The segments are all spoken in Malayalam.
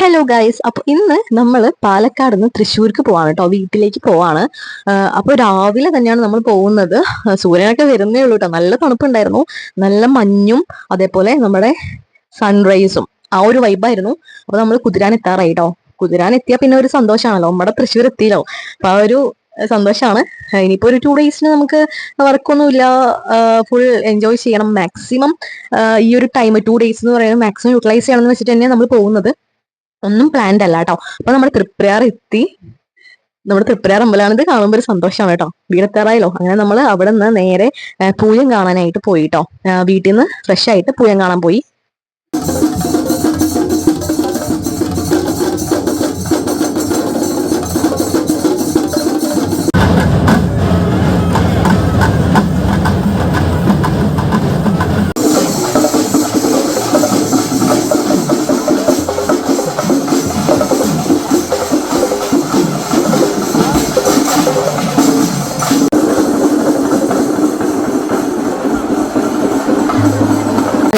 ഹലോ ഗൈസ് അപ്പൊ ഇന്ന് നമ്മൾ പാലക്കാട് നിന്ന് തൃശ്ശൂർക്ക് പോവാണ് കേട്ടോ വീട്ടിലേക്ക് പോവാണ്. അപ്പോൾ രാവിലെ തന്നെയാണ് നമ്മൾ പോകുന്നത്. സൂര്യനൊക്കെ വരുന്നേ ഉള്ളൂ കേട്ടോ നല്ല തണുപ്പുണ്ടായിരുന്നു. നല്ല മഞ്ഞും അതേപോലെ നമ്മുടെ സൺറൈസും ആ ഒരു വൈബായിരുന്നു അപ്പൊ നമ്മൾ കുതിരാൻ എത്താറായി കേട്ടോ കുതിരാൻ എത്തിയാൽ പിന്നെ ഒരു സന്തോഷമാണല്ലോ നമ്മുടെ തൃശ്ശൂർ എത്തിയല്ലോ. അപ്പൊ ആ ഒരു സന്തോഷമാണ് ഇനിയിപ്പോ ഒരു ടു ഡേയ്സിന് നമുക്ക് വർക്കൊന്നുമില്ല ഫുൾ എൻജോയ് ചെയ്യണം. മാക്സിമം ഈ ഒരു ടൈം ടു ഡേയ്സ് എന്ന് പറയുന്നത് മാക്സിമം യൂട്ടിലൈസ് ചെയ്യണം എന്ന് വെച്ചിട്ട് തന്നെയാണ് നമ്മൾ പോകുന്നത്. ഒന്നും പ്ലാൻഡ് അല്ല കേട്ടോ അപ്പൊ നമ്മൾ തൃപ്രയാർ എത്തി. നമ്മുടെ തൃപ്രയാർ അമ്പലമാണിത് കാണുമ്പോൾ ഒരു സന്തോഷമാണ് കേട്ടോ വീടെത്താറായല്ലോ അങ്ങനെ നമ്മൾ അവിടെ നിന്ന് നേരെ പൂയം കാണാനായിട്ട് പോയി കേട്ടോ വീട്ടിൽ നിന്ന് ഫ്രഷ് ആയിട്ട് പൂയം കാണാൻ പോയി.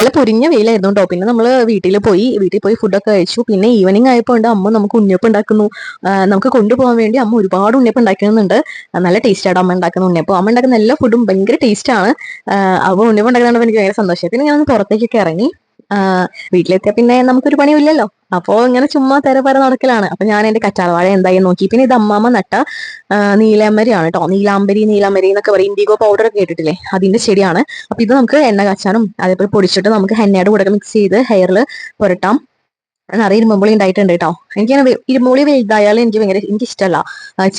നല്ല പൊരിഞ്ഞ വെയിലായിരുന്നു കേട്ടോ പിന്നെ നമ്മൾ വീട്ടിൽ പോയി വീട്ടിൽ പോയി ഫുഡൊക്കെ കഴിച്ചു. പിന്നെ ഈവനിങ് ആയപ്പോൾ ഉണ്ട് അമ്മ നമുക്ക് ഉണ്ണിയപ്പം ഉണ്ടാക്കുന്നു. നമുക്ക് കൊണ്ടുപോകാൻ വേണ്ടി അമ്മ ഒരുപാട് ഉണ്ണിയപ്പം ഉണ്ടാക്കുന്നുണ്ട്. നല്ല ടേസ്റ്റ് ആയിട്ട് അമ്മ ഉണ്ടാക്കുന്ന ഉണ്ണിയപ്പം. അമ്മ ഉണ്ടാക്കുന്ന എല്ലാ ഫുഡും ഭയങ്കര ടേസ്റ്റാണ് ആണ്. അപ്പോൾ ഉണ്ണിയപ്പം ഉണ്ടാക്കുന്നതുകൊണ്ട് എനിക്ക് ഭയങ്കര സന്തോഷം പിന്നെ ഞാൻ പുറത്തേക്കൊക്കെ ഇറങ്ങി. വീട്ടിലെത്തിയ പിന്നെ നമുക്കൊരു പണിയുമില്ലല്ലോ. അപ്പോൾ ഇങ്ങനെ ചുമ്മാ തെരപര നടക്കലാണ്. അപ്പൊ ഞാൻ എന്റെ കറ്റാർവാഴ എന്തായി നോക്കി. പിന്നെ ഇത് അമ്മാമ്മ നട്ട നീലാമ്പരിയാണ് കേട്ടോ നീലാമ്പരി നീലാമ്പരി എന്നൊക്കെ പറയും. ഇൻഡിഗോ പൗഡർ ഒക്കെ കേട്ടിട്ടില്ലേ അതിന്റെ ചെടിയാണ്. അപ്പൊ ഇത് നമുക്ക് എണ്ണ കച്ചാനും അതേപോലെ പൊടിച്ചിട്ട് നമുക്ക് ഹെന്നയുടെ കൂടെ മിക്സ് ചെയ്ത് ഹെയറിൽ പുരട്ടാം. നിറയെ ഇരുമ്പുളി ഉണ്ടായിട്ടുണ്ട് കേട്ടോ എനിക്ക് ഇരുമ്പുളി വലുതായാലും എനിക്ക് ഭയങ്കര എനിക്ക് ഇഷ്ടമല്ല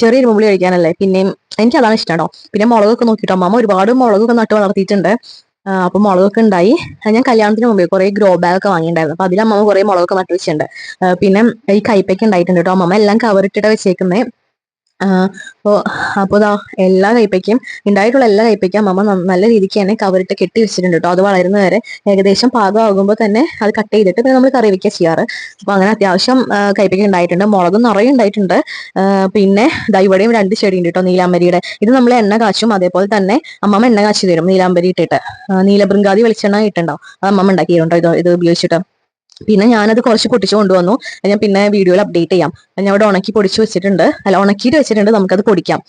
ചെറിയ ഇരുമ്പുളി കഴിക്കാനല്ലേ. പിന്നെയും എനിക്ക് അതാണ് ഇഷ്ടം കേട്ടോ പിന്നെ മുളകൊക്കെ നോക്കിയിട്ടോ അമ്മ ഒരുപാട് മുളകൊക്കെ നട്ട് വളർത്തിയിട്ടുണ്ട് അപ്പൊ മുളകൊക്കെ ഉണ്ടായി. ഞാൻ കല്യാണത്തിന് മുമ്പേ കുറെ ഗ്രോ ബാഗ് ഒക്കെ വാങ്ങിയിട്ടുണ്ടായിരുന്നു. അപ്പൊ അതിൽ അമ്മ കുറെ മുളകൊക്കെ നട്ടു വെച്ചിട്ടുണ്ട് പിന്നെ ഈ കൈപ്പയ്ക്ക് ഉണ്ടായിട്ടുണ്ട് കേട്ടോ. അമ്മമ്മ എല്ലാം കവറിട്ടിട്ട് വെച്ചേക്കുന്നേ. അപ്പോ അപ്പോൾ ദാ എല്ലാ കൈപ്പയ്ക്കും ഉണ്ടായിട്ടുള്ള എല്ലാ കൈപ്പയ്ക്കും അമ്മ നല്ല രീതിക്ക് തന്നെ കവറിട്ട് കെട്ടി വെച്ചിട്ടുണ്ട് കേട്ടോ അത് വളരുന്ന വരെ ഏകദേശം പാകമാകുമ്പോൾ തന്നെ അത് കട്ട് ചെയ്തിട്ട് പിന്നെ നമ്മൾ കറി വെക്കുക ചെയ്യാറ്. അപ്പോൾ അങ്ങനെ അത്യാവശ്യം ആ, കൈപ്പയ്ക്ക ഉണ്ടായിട്ടുണ്ട് മുളകും നിറയെ ഉണ്ടായിട്ടുണ്ട് പിന്നെ ദൈവടയും രണ്ട് ചെടി ഉണ്ട് കേട്ടോ നീലാംബരിയുടെ. ഇത് നമ്മൾ എണ്ണ കാച്ചും അതേപോലെ തന്നെ അമ്മമ്മ എണ്ണ കാച്ചി തരും നീലാംബരി ഇട്ടിട്ട്. നീലബൃങ്കാതി വെളിച്ചെണ്ണ ഇട്ടുണ്ടോ അത് അമ്മമ്മ ഉണ്ടാക്കിയിട്ടുണ്ടോ ഇത് ഇത് ഉപയോഗിച്ചിട്ട്. പിന്നെ ഞാനത് കുറച്ച് പൊട്ടിച്ചു കൊണ്ടുവന്നു. ഞാൻ പിന്നെ വീഡിയോയിൽ അപ്ഡേറ്റ് ചെയ്യാം. ഞാൻ ഇവിടെ ഉണക്കി പൊടിച്ച് വെച്ചിട്ടുണ്ട്. അല്ല ഉണക്കിയിട്ട് വെച്ചിട്ടുണ്ട്. നമുക്കത് പൊടിക്കാം.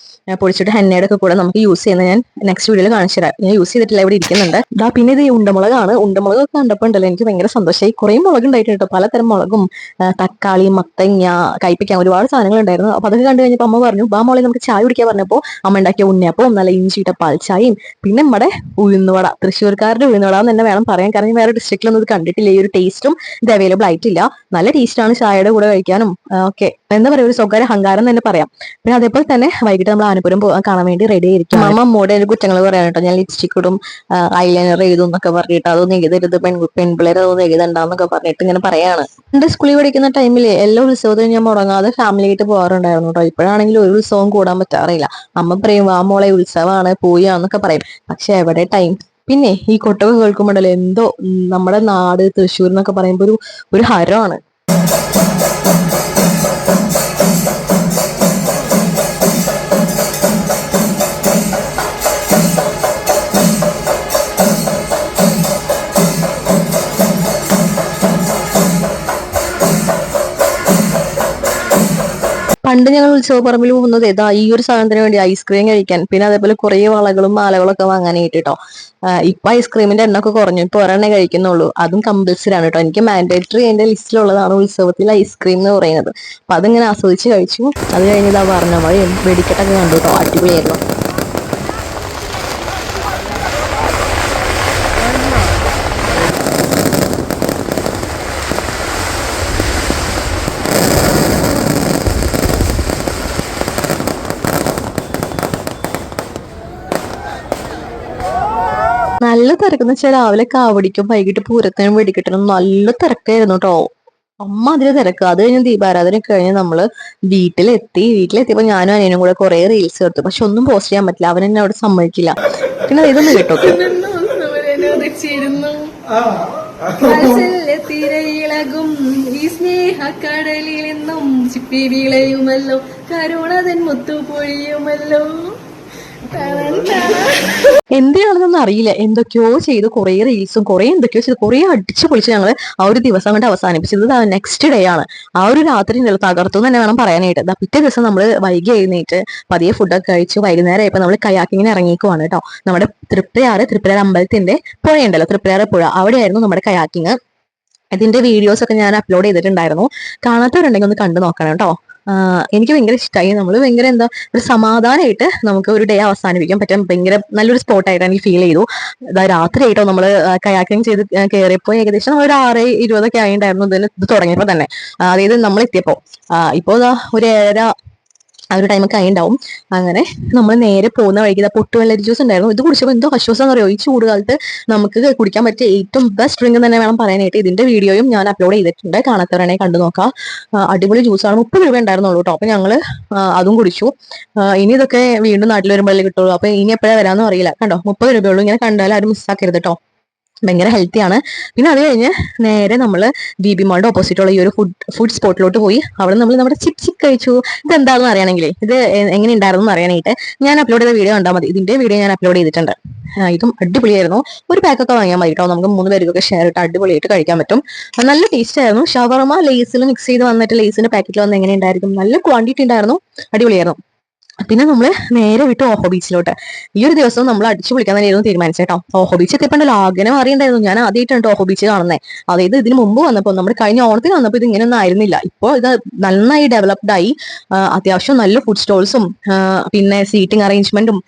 പൊടിച്ചിട്ട് ഹെന്നയുടെ ഒക്കെ കൂടെ നമുക്ക് യൂസ് ചെയ്യുന്ന ഞാൻ നെക്സ്റ്റ് വീഡിയോയിൽ കാണിച്ചു തരാം. ഞാൻ യൂസ് ചെയ്തിട്ടില്ല ഇവിടെ ഇരിക്കുന്നുണ്ട്. ഇതാ പിന്നെ ഇത് ഉണ്ടമുളകാണ്. ഉണ്ടമുളക് ഒക്കെ കണ്ടപ്പോൾ ഉണ്ടല്ലോ എനിക്ക് ഭയങ്കര സന്തോഷമായി കുറേ മുളക് ഉണ്ടായിട്ടുണ്ട് പലതരം മുളകും തക്കാളി മത്തങ്ങ കൈപ്പിക്കാൻ ഒരുപാട് സാധനങ്ങൾ ഉണ്ടായിരുന്നു അപ്പൊ അതൊക്കെ കണ്ടു കഴിഞ്ഞപ്പോൾ അമ്മ പറഞ്ഞു ബാ മോളെ നമുക്ക് ചായ കുടിക്കാൻ പറഞ്ഞപ്പോൾ അമ്മ ഉണ്ടാക്കിയ ഉണ്ണിയപ്പവും നല്ല ഇഞ്ചിയിട്ട പാൽച്ചായയും പിന്നെ നമ്മുടെ ഉഴുന്നുവട തൃശ്ശൂർക്കാരുടെ ഉഴുന്നുവട എന്ന് തന്നെ വേണം പറയാൻ. കാരണം വേറെ ഡിസ്ട്രിക്റ്റിലൊന്നും ഇത് കണ്ടിട്ടില്ല. ഈ ഒരു ടേസ്റ്റും ഇത് അവൈലബിൾ ആയിട്ടില്ല. നല്ല ടേസ്റ്റാണ് ചായയുടെ കൂടെ കഴിക്കാനും ഓക്കെ എന്താ പറയുക ഒരു സ്വകാര്യ അഹങ്കാരം തന്നെ പറയാം. പിന്നെ അതേപോലെ തന്നെ വൈകിട്ട് നമ്മൾ ആനപുരം പോകാൻ കാണാൻ വേണ്ടി റെഡി ആയിരിക്കും. അമ്മ അമ്മോടെ ഒരു കുറ്റങ്ങൾ പറയാൻ കേട്ടോ. ഞാൻ ലിപ്സ്റ്റിക് ഇടും ഐലൈനർ എഴുതും എന്നൊക്കെ പറഞ്ഞിട്ട് അതൊന്നും എഴുതരുത് പെൺ പെൺപിള്ളേർ അതൊന്നും എഴുതണ്ടെന്നൊക്കെ പറഞ്ഞിട്ട് ഇങ്ങനെ പറയാണ്. എന്റെ സ്കൂളിൽ പഠിക്കുന്ന ടൈമിൽ എല്ലാ ഉത്സവത്തിനും ഞാൻ മുടങ്ങാതെ ഫാമിലി ആയിട്ട് പോകാറുണ്ടായിരുന്നു കേട്ടോ. ഇപ്പോഴാണെങ്കിൽ ഒരു ഉത്സവം കൂടാൻ പറ്റാറില്ല. അമ്മ പറയും ആ മോളെ ഉത്സവമാണ് പോയാന്നൊക്കെ പറയും. പക്ഷെ എവിടെ ടൈം പിന്നെ ഈ കൊട്ടൊക്കെ കേൾക്കുമ്പോണ്ടല്ലോ എന്തോ നമ്മുടെ നാട് തൃശ്ശൂർ എന്നൊക്കെ പറയുമ്പോ ഒരു ഒരു ഹരമാണ്. പണ്ട് ഞങ്ങൾ ഉത്സവപ്പറമ്പിൽ പോകുന്നത് ഏതാ ഈ ഒരു സാധനത്തിന് വേണ്ടി ഐസ്ക്രീം കഴിക്കാൻ. പിന്നെ അതേപോലെ കുറേ വളകളും മാലകളൊക്കെ വാങ്ങാനായിട്ട് കേട്ടോ ഇപ്പൊ ഐസ്ക്രീമിന്റെ എണ്ണ ഒക്കെ കുറഞ്ഞു. ഇപ്പൊ ഒരെണ്ണേ കഴിക്കുന്നുള്ളൂ. അതും കമ്പൽസറി ആണ് കേട്ടോ എനിക്ക് മാൻഡേറ്ററി എന്റെ ലിസ്റ്റിലുള്ളതാണ് ഉത്സവത്തിൽ ഐസ്ക്രീം എന്ന് പറയുന്നത്. അപ്പൊ അതിങ്ങനെ ആസ്വദിച്ച് കഴിച്ചു. അത് കഴിഞ്ഞ് പറഞ്ഞ വഴി വെടിക്കെട്ടൊക്കെ കണ്ടു കേട്ടോ അടിപൊളിയായിരുന്നു. നല്ല തിരക്കെന്ന് വെച്ചാൽ രാവിലെ കാവടിക്കും വൈകിട്ട് പൂരത്തിനും വെടിക്കെട്ടിനും നല്ല തിരക്കായിരുന്നു കേട്ടോ അമ്മ അതിന് തിരക്ക്. അത് കഴിഞ്ഞ് ദീപാരാധന കഴിഞ്ഞ് നമ്മൾ വീട്ടിലെത്തി. വീട്ടിലെത്തിയപ്പോ ഞാനും അനിയനും കൂടെ കുറെ റീൽസ് എടുത്തു. പക്ഷെ ഒന്നും പോസ്റ്റ് ചെയ്യാൻ പറ്റില്ല. അവൻ എന്നെ അവിടെ സമ്മതിക്കില്ല പിന്നെ ഇതൊന്നും കേട്ടോ. സ്നേഹക്കടലിൽ നിന്നും ചിപ്പി വീളയുമല്ലോ കരുണതൻ മുത്തു പൊഴിയുമല്ലോ എന്തിനാണെന്നൊന്നും അറിയില്ല. എന്തൊക്കെയോ ചെയ്ത്. കുറെ റീൽസും കൊറേ എന്തൊക്കെയോ ചെയ്ത്. കുറെ അടിച്ചു പൊളിച്ച് ഞങ്ങൾ ആ ഒരു ദിവസം കൊണ്ട് അവസാനിപ്പിച്ചത് നെക്സ്റ്റ് ഡേ ആണ്. ആ ഒരു രാത്രി നില തകർത്തു തന്നെ വേണം പറയാനായിട്ട്. പിറ്റേ ദിവസം നമ്മൾ വൈകി എഴുന്നേറ്റ് പതിയെ ഫുഡൊക്കെ കഴിച്ച് വൈകുന്നേരം ആയപ്പോൾ നമ്മൾ കയാക്കിങ്ങിന് ഇറങ്ങിക്കുവാണ് കേട്ടോ. നമ്മുടെ തൃപ്രയാറ് തൃപ്രയാർ അമ്പലത്തിന്റെ പുഴയുണ്ടല്ലോ തൃപ്രയാറ് പുഴ. അവിടെയായിരുന്നു നമ്മുടെ കയാക്കിങ്. ഇതിന്റെ വീഡിയോസ് ഒക്കെ ഞാൻ അപ്ലോഡ് ചെയ്തിട്ടുണ്ടായിരുന്നു. കാണാത്തവരുണ്ടെങ്കിൽ ഒന്ന് കണ്ടു നോക്കണം കേട്ടോ. എനിക്ക് ഭയങ്കര ഇഷ്ടമായി നമ്മൾ ഭയങ്കര എന്താ ഒരു സമാധാനമായിട്ട് നമുക്ക് ഒരു ഡേ അവസാനിപ്പിക്കാൻ പറ്റും ഭയങ്കര നല്ലൊരു സ്പോട്ടായിട്ട് എനിക്ക് ഫീൽ ചെയ്തു. രാത്രി ആയിട്ടോ നമ്മൾ കയാക്കിങ് ചെയ്ത് കയറിയപ്പോൾ ഏകദേശം ഒരു ആറ് ഇരുപതൊക്കെ ആയിണ്ടായിരുന്നു ഇതിന് ഇത് തുടങ്ങിയപ്പോൾ തന്നെ. അതായത് നമ്മൾ എത്തിയപ്പോൾ ഇപ്പോൾ ഒരു ഏഴര ആ ഒരു ടൈമൊക്കെ ആയിണ്ടാവും. അങ്ങനെ നമ്മൾ നേരെ പോകുന്ന വഴിക്ക് പൊട്ടുവെള്ളരി ജ്യൂസ് ഉണ്ടായിരുന്നു ഇത് കുടിച്ചപ്പോൾ എന്തോ ആശ്വാസം അറിയോ ഈ ചൂട് കാലത്ത് നമുക്ക് കുടിക്കാൻ പറ്റിയ ഏറ്റവും ബെസ്റ്റ് ഡ്രിങ്ക് തന്നെ വേണം പറയാനായിട്ട് ഇതിന്റെ വീഡിയോയും ഞാൻ അപ്ലോഡ് ചെയ്തിട്ടുണ്ട്. കാണാത്തവരാണെങ്കിൽ കണ്ടു നോക്കാം. അടിപൊളി ജ്യൂസാണ് മുപ്പത് രൂപ ഉണ്ടായിരുന്നുള്ളൂ കേട്ടോ അപ്പൊ ഞങ്ങൾ അതും കുടിച്ചു. ഇനി ഇതൊക്കെ വീണ്ടും നാട്ടിൽ വരുമ്പോഴേ കിട്ടുള്ളൂ. അപ്പൊ ഇനി എപ്പോഴാ വരാന്ന് അറിയില്ല. കണ്ടോ? മുപ്പത് രൂപയുള്ളൂ ഇങ്ങനെ കണ്ടാൽ ആരും മിസ്സാക്കരുത് കേട്ടോ ഭയങ്കര ഹെൽത്തിയാണ് പിന്നെ അത് കഴിഞ്ഞ് നേരെ നമ്മൾ ബി ബി മോളുടെ ഓപ്പോസിറ്റുള്ള ഈ ഒരു ഫുഡ് ഫുഡ് സ്പോട്ടിലോട്ട് പോയി. അവിടെ നമ്മൾ നമ്മുടെ ചിപ് ചിക്ക് കഴിച്ചു. ഇത് എന്താണെന്ന് അറിയണമെങ്കിലേ ഇത് എങ്ങനെ ഉണ്ടായിരുന്നു അറിയാനായിട്ട് ഞാൻ അപ്ലോഡ് ചെയ്ത വീഡിയോ കണ്ടാൽ മതി. ഇതിന്റെ വീഡിയോ ഞാൻ അപ്ലോഡ് ചെയ്തിട്ടുണ്ട്. ഇതും അടിപൊളിയായിരുന്നു. ഒരു പാക്കൊക്കെ വാങ്ങിയാൽ മതി കേട്ടോ നമുക്ക് മൂന്ന് പേർക്കൊക്കെ ഷെയർ ഇട്ട് അടിപൊളിയായിട്ട് കഴിക്കാൻ പറ്റും. നല്ല ടേസ്റ്റ് ആയിരുന്നു. ഷവർമ ലേസിൽ മിക്സ് ചെയ്ത് വന്നിട്ട് ലേസിന്റെ പാക്കറ്റിൽ വന്ന് എങ്ങനെ ഉണ്ടായിരിക്കും നല്ല ക്വാണ്ടിറ്റി ഉണ്ടായിരുന്നു. അടിപൊളിയായിരുന്നു. പിന്നെ നമ്മൾ നേരെ വിട്ടു ഓഹോ ബീച്ചിലോട്ട് ഈ ഒരു ദിവസം നമ്മൾ അടിച്ചു പൊളിക്കാൻ തന്നെയായിരുന്നു തീരുമാനിച്ചേട്ടോ ഓഹോ ബീച്ച് എത്തിയപ്പോണ്ടല്ലോ ആഗ്രഹം അറിയണ്ടായിരുന്നു ഞാൻ ആദ്യമായിട്ടാണ് ഓഹോ ബീച്ച് കാണുന്നത് അതായത് ഇതിന് മുമ്പ് വന്നപ്പോൾ നമ്മൾ കഴിഞ്ഞ ഓണത്തിന് വന്നപ്പോൾ ഇത് ഇങ്ങനെയൊന്നും ആയിരുന്നില്ല. ഇപ്പോൾ ഇത് നന്നായി ഡെവലപ്ഡ് ആയി. അത്യാവശ്യം നല്ല ഫുഡ് സ്റ്റോൾസും പിന്നെ സീറ്റിംഗ് അറേഞ്ച്മെന്റും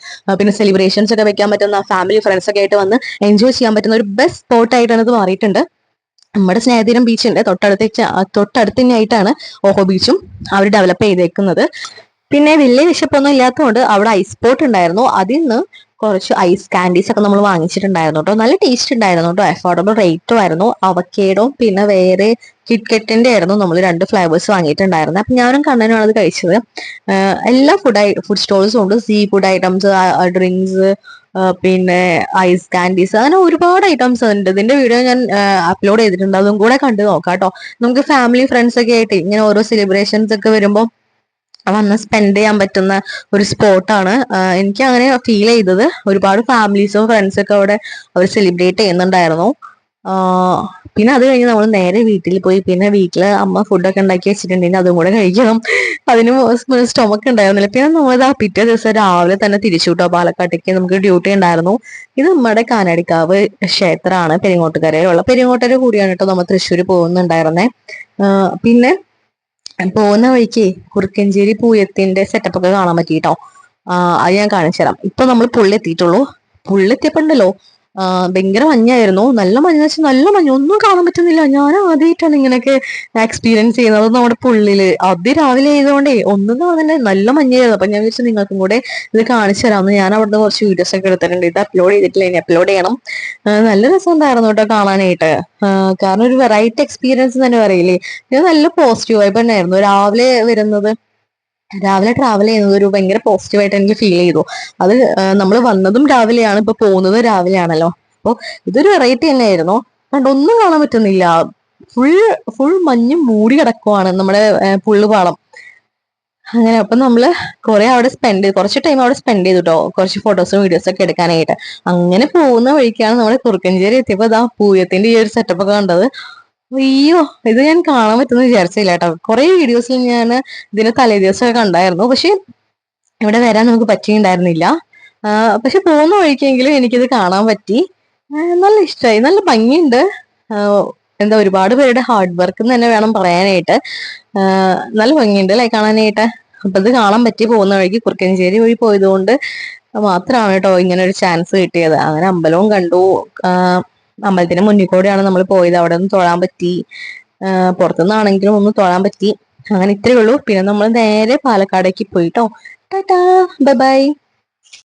പിന്നെ സെലിബ്രേഷൻസ് ഒക്കെ വെക്കാൻ പറ്റുന്ന ഫാമിലി ഫ്രണ്ട്സ് ഒക്കെ ആയിട്ട് വന്ന് എൻജോയ് ചെയ്യാൻ പറ്റുന്ന ഒരു ബെസ്റ്റ് സ്പോട്ടായിട്ടാണ് ഇത് മാറിയിട്ടുണ്ട്. നമ്മുടെ സ്നേഹതീരം ബീച്ചുണ്ട് തൊട്ടടുത്ത് തൊട്ടടുത്ത് ഓഹോ ബീച്ചും അവർ ഡെവലപ്പ് ചെയ്തേക്കുന്നത്. പിന്നെ വലിയ വിശപ്പൊന്നും ഇല്ലാത്തതുകൊണ്ട് അവിടെ ഐസ് പോട്ട് ഉണ്ടായിരുന്നു. അതിൽ നിന്ന് കുറച്ച് ഐസ് കാൻഡീസ് ഒക്കെ നമ്മൾ വാങ്ങിച്ചിട്ടുണ്ടായിരുന്നു കേട്ടോ നല്ല ടേസ്റ്റ് ഉണ്ടായിരുന്നു കേട്ടോ അഫോർഡബിൾ റേറ്റും ആയിരുന്നു. അവക്കേടോ പിന്നെ വേറെ കിറ്റ്കെറ്റിന്റെ ആയിരുന്നു നമ്മൾ രണ്ട് ഫ്ലേവേഴ്സ് വാങ്ങിയിട്ടുണ്ടായിരുന്നത് അപ്പൊ ഞാനും കണ്ണനുമാണ് അത് കഴിച്ചത്. എല്ലാ ഫുഡ് ഫുഡ് സ്റ്റോൾസും ഉണ്ട്. സീ ഫുഡ് ഐറ്റംസ് ഡ്രിങ്ക്സ് പിന്നെ ഐസ് കാൻഡീസ് അങ്ങനെ ഒരുപാട് ഐറ്റംസ് ഉണ്ട്. ഇതിന്റെ വീഡിയോ ഞാൻ അപ്ലോഡ് ചെയ്തിട്ടുണ്ട്. അതും കൂടെ കണ്ടു നോക്കാം കേട്ടോ നമുക്ക് ഫാമിലി ഫ്രണ്ട്സ് ഒക്കെ ആയിട്ട് ഇങ്ങനെ ഓരോ സെലിബ്രേഷൻസ് ഒക്കെ വരുമ്പോൾ വന്ന് സ്പെൻഡ് ചെയ്യാൻ പറ്റുന്ന ഒരു സ്പോട്ടാണ് എനിക്ക് അങ്ങനെ ഫീൽ ചെയ്തത്. ഒരുപാട് ഫാമിലീസും ഫ്രണ്ട്സ് ഒക്കെ അവിടെ അവർ സെലിബ്രേറ്റ് ചെയ്യുന്നുണ്ടായിരുന്നു. പിന്നെ അത് കഴിഞ്ഞ് നമ്മൾ നേരെ വീട്ടിൽ പോയി. പിന്നെ വീട്ടിൽ അമ്മ ഫുഡൊക്കെ ഉണ്ടാക്കി വെച്ചിട്ടുണ്ടെങ്കിൽ അതും കൂടെ കഴിക്കണം. അതിന് സ്റ്റൊമക്ക് ഉണ്ടായിരുന്നില്ല. പിന്നെ നമ്മൾ ആ പിറ്റേ ദിവസം രാവിലെ തന്നെ തിരിച്ചു കിട്ടോ പാലക്കാട്ടേക്ക് നമുക്ക് ഡ്യൂട്ടി ഉണ്ടായിരുന്നു. ഇത് നമ്മുടെ കാനാടിക്കാവ് ക്ഷേത്രമാണ്. പെരിങ്ങോട്ടുകരയിലുള്ള. പെരിങ്ങോട്ടര കൂടിയാണ് കേട്ടോ നമ്മൾ തൃശ്ശൂർ പോകുന്നുണ്ടായിരുന്നേ. പിന്നെ പോകുന്ന വഴിക്ക് കുറുക്കഞ്ചേരി പൂയത്തിന്റെ സെറ്റപ്പ് ഒക്കെ കാണാൻ പറ്റി കേട്ടോ അത് ഞാൻ കാണിച്ചു തരാം ഇപ്പൊ നമ്മൾ പുള്ളി എത്തിയിട്ടുള്ളൂ. പുള്ളെത്തിയപ്പോണ്ടല്ലോ ആ, ഭയങ്കര മഞ്ഞായിരുന്നു. നല്ല മഞ്ഞ വെച്ചാൽ നല്ല മഞ്ഞ. ഒന്നും കാണാൻ പറ്റുന്നില്ല. ഞാൻ ആദ്യമായിട്ടാണ് ഇങ്ങനെയൊക്കെ എക്സ്പീരിയൻസ് ചെയ്യുന്നത് നമ്മുടെ പുള്ളിൽ. അത് രാവിലെ ആയതുകൊണ്ടേ ഒന്നും കാണുന്നില്ല നല്ല മഞ്ഞായിരുന്നു. അപ്പൊ ഞാൻ വിചാരിച്ചു നിങ്ങൾക്കും കൂടെ ഇത് കാണിച്ചു തരാമെന്ന്. ഞാൻ അവിടുന്ന് കുറച്ച് വീഡിയോസ് ഒക്കെ എടുത്തിട്ടുണ്ട്. ഇത് അപ്ലോഡ് ചെയ്തിട്ടില്ല. ഇനി അപ്ലോഡ് ചെയ്യണം. നല്ല രസം ഉണ്ടായിരുന്നു കേട്ടോ കാണാനായിട്ട്. കാരണം ഒരു വെറൈറ്റി എക്സ്പീരിയൻസ് തന്നെ പറയില്ലേ. ഞാൻ നല്ല പോസിറ്റീവ് വൈബ് തന്നെയായിരുന്നു. രാവിലെ വരുന്നത് രാവിലെ ട്രാവൽ ചെയ്യുന്നത് ഒരു ഭയങ്കര പോസിറ്റീവ് ആയിട്ട് എനിക്ക് ഫീൽ ചെയ്തു. അത് നമ്മൾ വന്നതും രാവിലെയാണ് ഇപ്പൊ പോകുന്നതും രാവിലെയാണല്ലോ. അപ്പൊ ഇതൊരു വെറൈറ്റി തന്നെയായിരുന്നു. കണ്ട ഒന്നും കാണാൻ പറ്റുന്നില്ല. ഫുൾ ഫുൾ മഞ്ഞും മൂടി കിടക്കുവാണ് നമ്മുടെ പുള്ളുപാളം. അങ്ങനെ അപ്പൊ നമ്മൾ കുറെ അവിടെ സ്പെൻഡ് ചെയ്തു. കുറച്ച് ടൈം അവിടെ സ്പെൻഡ് ചെയ്തു കേട്ടോ കുറച്ച് ഫോട്ടോസും വീഡിയോസും ഒക്കെ എടുക്കാനായിട്ട്. അങ്ങനെ പോകുന്ന വഴിക്കാണ് നമ്മുടെ കുറുക്കഞ്ചേരി എത്തിയപ്പോ ഇതാ പൂയത്തിന്റെ ഈ ഒരു സെറ്റപ്പ് ഒക്കെ കണ്ടത്. അയ്യോ ഇത് ഞാൻ കാണാൻ പറ്റുന്ന വിചാരിച്ചില്ല കേട്ടോ. കുറെ വീഡിയോസിൽ ഞാൻ ഇതിന് തലേ ദിവസമൊക്കെ കണ്ടായിരുന്നു. പക്ഷെ ഇവിടെ വരാൻ നമുക്ക് പറ്റിയിട്ടുണ്ടായിരുന്നില്ല. പക്ഷെ പോകുന്ന വഴിക്കെങ്കിലും എനിക്കിത് കാണാൻ പറ്റി. നല്ല ഇഷ്ടമായി നല്ല ഭംഗിയുണ്ട്. എന്താ ഒരുപാട് പേരുടെ ഹാർഡ് വർക്ക് എന്ന് തന്നെ വേണം പറയാനായിട്ട്. നല്ല ഭംഗിയുണ്ട് അല്ലെ കാണാനായിട്ട്? അപ്പൊ ഇത് കാണാൻ പറ്റി പോകുന്ന വഴിക്ക് കുറുക്കഞ്ചേരി വഴി പോയതുകൊണ്ട് മാത്രമാണ് കേട്ടോ ഇങ്ങനെ ഒരു ചാൻസ് കിട്ടിയത്. അങ്ങനെ അമ്പലവും കണ്ടു. ആ, അമ്പലത്തിന് മുന്നിൽ കൂടെയാണ് നമ്മൾ പോയത്. അവിടെ നിന്ന് തൊഴാൻ പറ്റി. പുറത്തുനിന്നാണെങ്കിലും ഒന്ന് തൊഴാൻ പറ്റി. അങ്ങനെ ഇത്രയേ ഉള്ളൂ. പിന്നെ നമ്മൾ നേരെ പാലക്കാടേക്ക് പോയിട്ടോ. Tata bye bye.